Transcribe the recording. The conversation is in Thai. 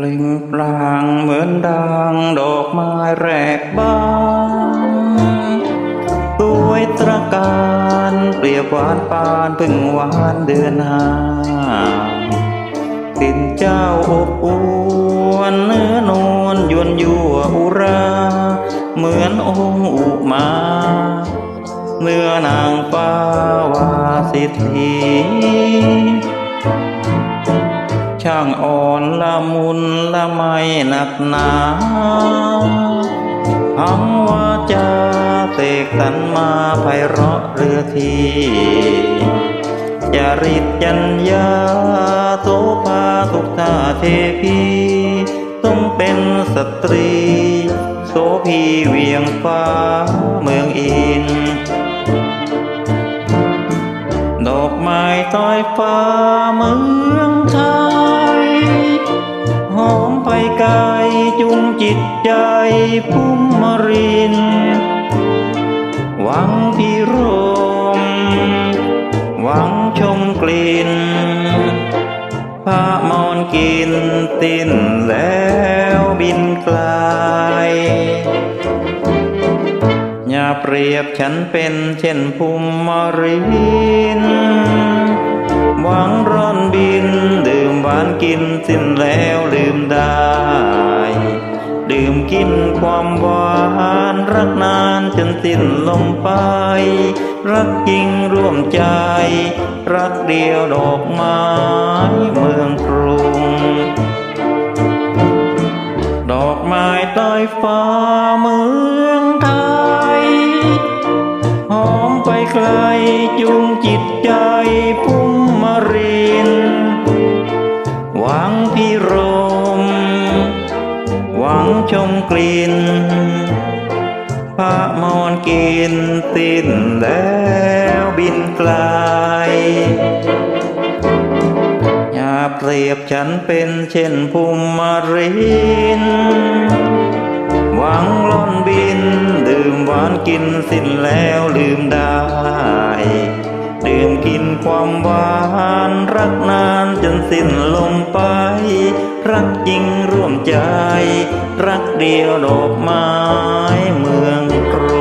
เปล่งปลั่งเหมือนดังดอกไม้แรกบานสวยตระการเปรียบหวานปานพึ่งหวานเดือนห้ากลิ่นเจ้าอบอวนเนื้อนวลยวนยั่วอุรา เหมือนองค์อุมา เนื้อนางฟ้าวาสิทธี ช่างอ่อนละมุนละไมหนักหนาหังวาจาเสกสรรมาไพเราะเรือทีจาริตยัญญาโสภาทุกท่าเทพีต้องเป็นสตรี โสพีเวียงฟ้าเมืองอิน ดอกไม้ต้อยฟ้าเมือง มไปไกลจุงจิตใจพุ่มมริน หวังพิรม หวังชมกลิ่นพระมอนกินตินแล้วบินไกลอย่าเปรียบฉันเป็นเช่นภูมิมรินหวังร่อนบินดื่มหวานกินสิ้นแล้วลืมได้ กินความหวานรักนานจนสิ้นลมไป รักจริงร่วมใจ รักเดียวดอกไม้เมืองกรุง ดอกไม้ใต้ฟ้าเมืองไทย หอมไปไกลจุงจิตใจพุ่ ชมกลิ่นพระมอนกินตินแล้วบินไกลอย่าเปรียบฉันเป็นเช่นภูมิมาริน หวังล่อนบิน ดื่มหวานกินสิ้นแล้วลืมได้ ดื่มกินความหวานรักนานจนสิ้นลมไป รักจริงร่วมใจ รักเดียวดอกไม้เมืองกรุ